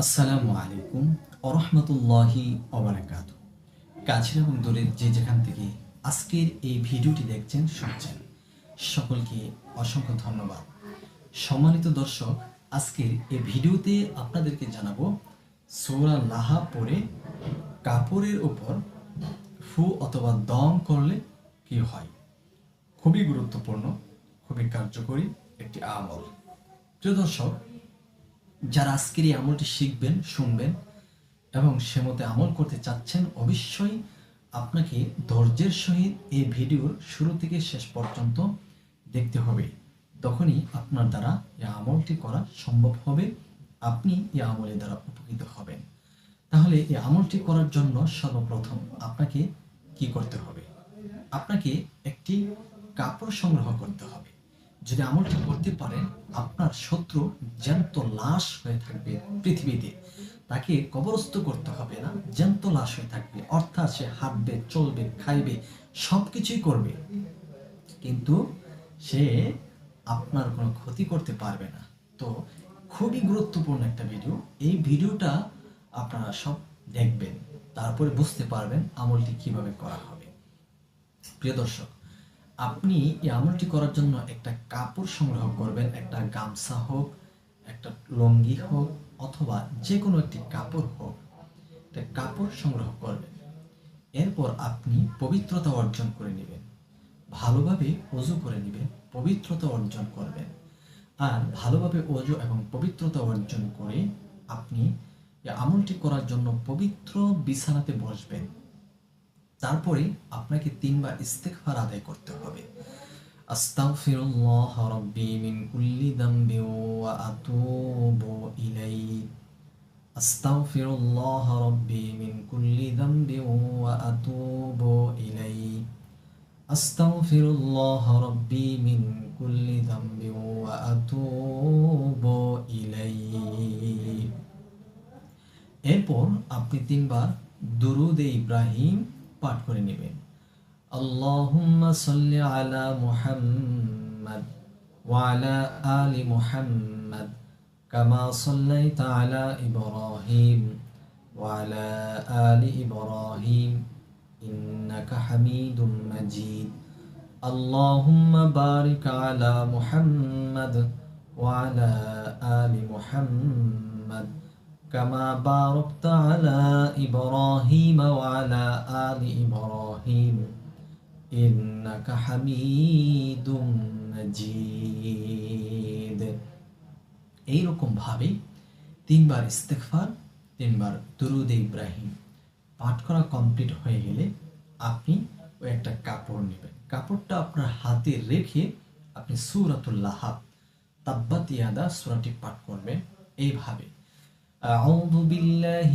আসসালামু আলাইকুম ওরহমতুল্লাহি ওবরাকাত। কাছের এবং দূরের যে যেখান থেকে আজকের এই ভিডিওটি দেখছেন, শুনছেন, সকলকে অসংখ্য ধন্যবাদ। সম্মানিত দর্শক, আজকের এই ভিডিওতে আপনাদেরকে জানাব, সৌরা লাহা পরে কাপড়ের উপর ফু অথবা দম করলে কি হয়? খুবই গুরুত্বপূর্ণ, খুবই কার্যকরী একটি আমল। প্রিয় দর্শক যারা আজকের এই আমলটি শিখবেন, শুনবেন এবং সে মতে আমল করতে চাচ্ছেন, অবশ্যই আপনাকে ধৈর্যের সহিত এই ভিডিওর শুরু থেকে শেষ পর্যন্ত দেখতে হবে। তখনই আপনার দ্বারা এই আমলটি করা সম্ভব হবে। আপনি এই আমলের দ্বারা উপকৃত হবেন। তাহলে এই আমলটি করার জন্য সর্বপ্রথম আপনাকে কি করতে হবে? আপনাকে একটি কাপড় সংগ্রহ করতে হবে। যদি আমলটি করতে পারেন, আপনার শত্রু জ্যান্ত লাশ হয়ে থাকবে পৃথিবীতে। তাকে কবরস্থ করতে হবে না, জ্যান্ত লাশ হয়ে থাকবে। অর্থাৎ সে হাঁটবে, চলবে, খাইবে সব কিছুই করবে। কিন্তু সে আপনার কোনো ক্ষতি করতে পারবে না। তো খুবই গুরুত্বপূর্ণ একটা ভিডিও। এই ভিডিওটা আপনারা সব দেখবেন, তারপরে বুঝতে পারবেন আমলটি কীভাবে করা হবে। প্রিয় দর্শক আপনি এই আমলটি করার জন্য একটা কাপড় সংগ্রহ করবেন, একটা গামছা হোক, একটা লঙ্গি হোক, অথবা যে কোনো একটি কাপড় হোক, একটা কাপড় সংগ্রহ করবেন। এরপর আপনি পবিত্রতা অর্জন করে নেবেন। ভালোভাবে অজু করে নেবেন, পবিত্রতা অর্জন করবেন। আর ভালোভাবে অজু এবং পবিত্রতা অর্জন করে আপনি আমলটি করার জন্য পবিত্র বিছানাতে বসবেন। তারপরে আপনাকে তিনবার ইস্তেগফার আদায় করতে হবে। আস্তাগফিরুল্লাহ রাব্বি মিন কুল্লি যামবি ওয়া আতুবু ইলাইহি। আস্তাগফিরুল্লাহ রাব্বি মিন কুল্লি যামবি ওয়া আতুবু ইলাইহি। আস্তাগফিরুল্লাহ রাব্বি মিন কুল্লি যামবি ওয়া আতুবু ইলাইহি। এরপর আপনি তিনবার দুরুদে ইব্রাহিম পাঠ করে নেবেন আল্লাহুম্মা সাল্লি আলা মুহাম্মাদ ওয়া আলা আলি মুহাম্মাদ কামা সাল্লাইতা আলা ইব্রাহিম ওয়া আলা আলি ইব্রাহিম ইন্নাকা হামিদুম মাজিদ اللهم بارك على محمد وعلى آل محمد كما باركت على إبراهيم وعلى آل إبراهيم إنك حميد مجيد এইরকম ভাবে তিনবার ইস্তেগফার তিনবার দুরুদ ইব্রাহিম পাঠ করা কমপ্লিট হয়ে গেলে আপনি ওই একটা কাপড় নেবেন কাপড়টা আপনার হাতে রেখে আপনি সুরাতুল লাহাব তাব্বাত ইয়াদা সূরাটি পাঠ করবেন এইভাবে أعوذ بالله